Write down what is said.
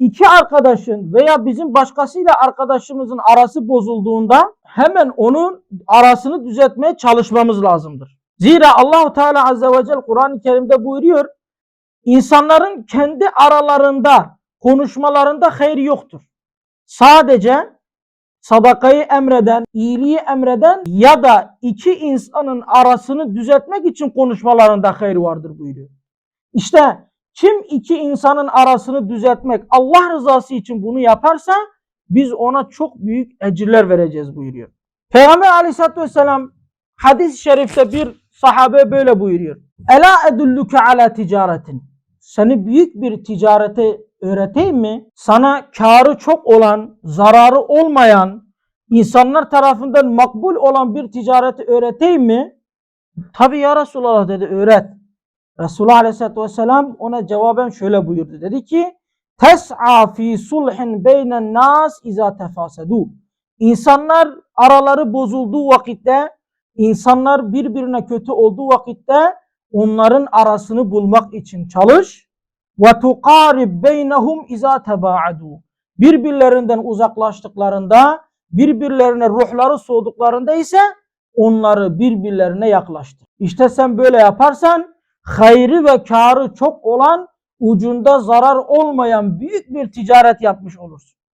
iki arkadaşın veya bizim başkasıyla arkadaşımızın arası bozulduğunda hemen onun arasını düzeltmeye çalışmamız lazımdır. Zira Allahu Teala Azze ve Celle Kur'an-ı Kerim'de buyuruyor. İnsanların kendi aralarında konuşmalarında hayır yoktur. Sadece sadakayı emreden, iyiliği emreden ya da iki insanın arasını düzeltmek için konuşmalarında hayır vardır buyuruyor. İşte kim iki insanın arasını düzeltmek, Allah rızası için bunu yaparsa biz ona çok büyük ecirler vereceğiz buyuruyor. Peygamber aleyhissalatü vesselam hadis-i şerifte bir sahabe böyle buyuruyor. Ela edulluke ala ticaretin. Seni büyük bir ticarete öğreteyim mi? Sana karı çok olan, zararı olmayan, insanlar tarafından makbul olan bir ticareti öğreteyim mi? Tabi ya Resulallah dedi öğret. Resulullah Aleyhisselatü Vesselam ona cevaben şöyle buyurdu. Dedi ki Tes'a fi sulhin beynen nas iza tefasedu. İnsanlar araları bozulduğu vakitte, insanlar birbirine kötü olduğu vakitte onların arasını bulmak için çalış. Ve tuqarib beynehum iza tebaadu. Birbirlerinden uzaklaştıklarında, birbirlerine ruhları soğuduklarında ise onları birbirlerine yaklaştır. İşte sen böyle yaparsan hayrı ve karı çok olan ucunda zarar olmayan büyük bir ticaret yapmış olursun.